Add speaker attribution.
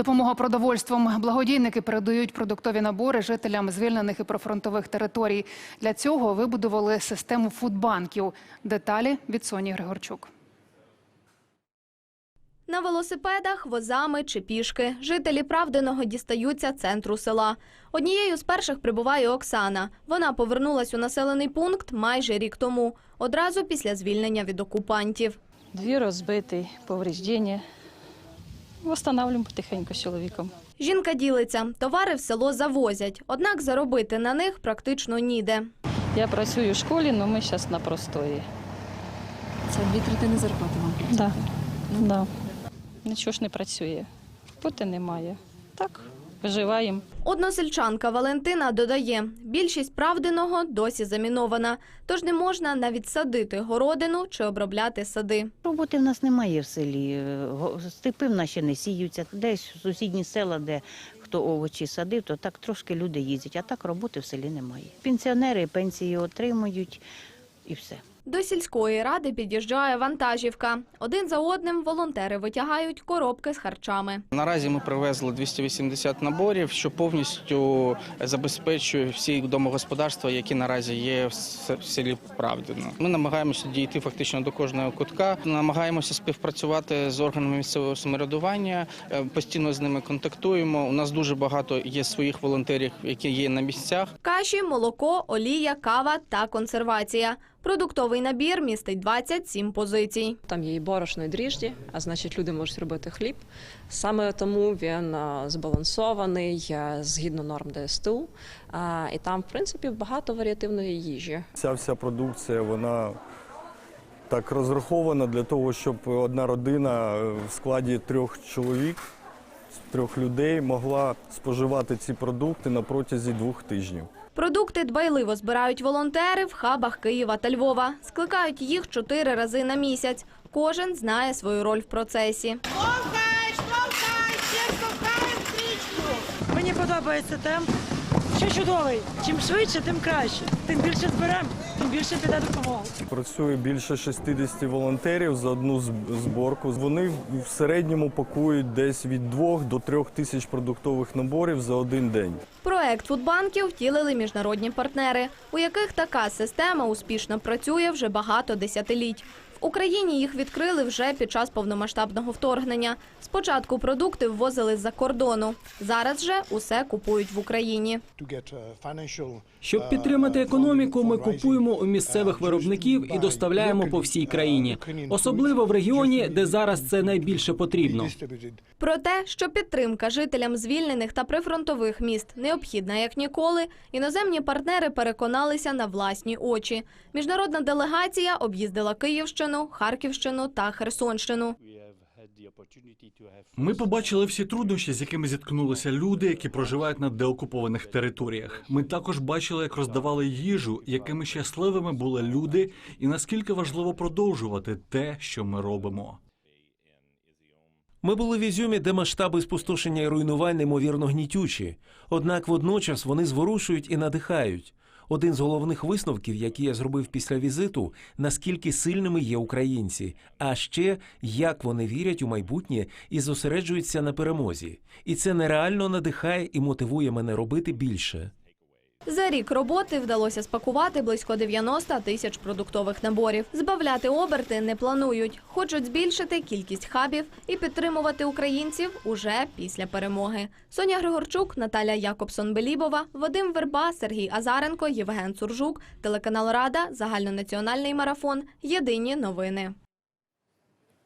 Speaker 1: Допомога продовольством. Благодійники передають продуктові набори жителям звільнених і прифронтових територій. Для цього вибудували систему фудбанків. Деталі від Соні Григорчук.
Speaker 2: На велосипедах, возами чи пішки жителі Правдиного дістаються центру села. Однією з перших прибуває Оксана. Вона повернулась у населений пункт майже рік тому, одразу після звільнення від окупантів.
Speaker 3: Двір розбитий, повреждення. Восстанавлюємо потихеньку з чоловіком.
Speaker 2: Жінка ділиться, товари в село завозять, однак заробити на них практично ніде.
Speaker 3: Я працюю в школі, але ми зараз на простої.
Speaker 4: Це дві третини зарплати вам.
Speaker 3: Да. Да. Нічого ж не працює. Роботи немає. Так, виживаємо.
Speaker 2: Односельчанка Валентина додає, більшість правдиного досі замінована, тож не можна навіть садити городину чи обробляти сади.
Speaker 5: Роботи в нас немає в селі. Е, Степи в нас ще не сіються. Десь в сусідні села, де хто овочі садив, то так трошки люди їздять, а так роботи в селі немає. Пенсіонери пенсії отримують і все.
Speaker 2: До сільської ради під'їжджає вантажівка. Один за одним волонтери витягають коробки з харчами.
Speaker 6: Наразі ми привезли 280 наборів, що повністю забезпечує всі домогосподарства, які наразі є в селі Правдино. Ми намагаємося дійти фактично до кожного кутка, намагаємося співпрацювати з органами місцевого самоврядування, е, постійно з ними контактуємо. У нас дуже багато є своїх волонтерів, які є на місцях.
Speaker 2: Каші, молоко, олія, кава та консервація. Продуктовий набір містить 27 позицій.
Speaker 4: Там є і борошно, і дріжджі, а значить, люди можуть робити хліб. Саме тому він е, збалансований е, згідно норм ДСТУ. І там, в принципі, багато варіативної їжі.
Speaker 7: Ця вся продукція, вона так розрахована для того, щоб одна родина в складі трьох чоловік, трьох людей могла споживати ці продукти на протязі двох тижнів.
Speaker 2: Продукти дбайливо збирають волонтери в хабах Києва та Львова. Скликають їх чотири рази на місяць. Кожен знає свою роль в процесі.
Speaker 8: Мені подобається темп, що чудовий. Чим швидше, тим краще. Тим більше зберемо, тим більше піде допомога.
Speaker 7: Працює більше 60 волонтерів за одну зборку. Вони в середньому пакують десь від 2 до 3 тисяч продуктових наборів за один день.
Speaker 2: Проект фудбанків втілили міжнародні партнери, у яких така система успішно працює вже багато десятиліть. В Україні їх відкрили вже під час повномасштабного вторгнення. Спочатку продукти ввозили з-за кордону. Зараз же усе купують в Україні.
Speaker 9: Щоб підтримати економіку, ми купуємо у місцевих виробників і доставляємо по всій країні, особливо в регіоні, де зараз це найбільше потрібно.
Speaker 2: Про те, що підтримка жителям звільнених та прифронтових міст необхідна як ніколи, іноземні партнери переконалися на власні очі. Міжнародна делегація об'їздила Київщину, Харківщину та Херсонщину.
Speaker 10: Ми побачили всі труднощі, з якими зіткнулися люди, які проживають на деокупованих територіях. Ми також бачили, як роздавали їжу, якими щасливими були люди, і наскільки важливо продовжувати те, що ми робимо.
Speaker 11: Ми були в Ізюмі, де масштаби спустошення і руйнувань неймовірно гнітючі. Однак водночас вони зворушують і надихають. Один з головних висновків, які я зробив після візиту, наскільки сильними є українці, а ще як вони вірять у майбутнє і зосереджуються на перемозі. І це нереально надихає і мотивує мене робити більше.
Speaker 2: За рік роботи вдалося спакувати близько 90 тисяч продуктових наборів. Збавляти оберти не планують. Хочуть збільшити кількість хабів і підтримувати українців уже після перемоги. Соня Григорчук, Наталя Якобсон-Белібова, Вадим Верба, Сергій Азаренко, Євген Суржук, телеканал Рада, загальнонаціональний марафон. Єдині новини.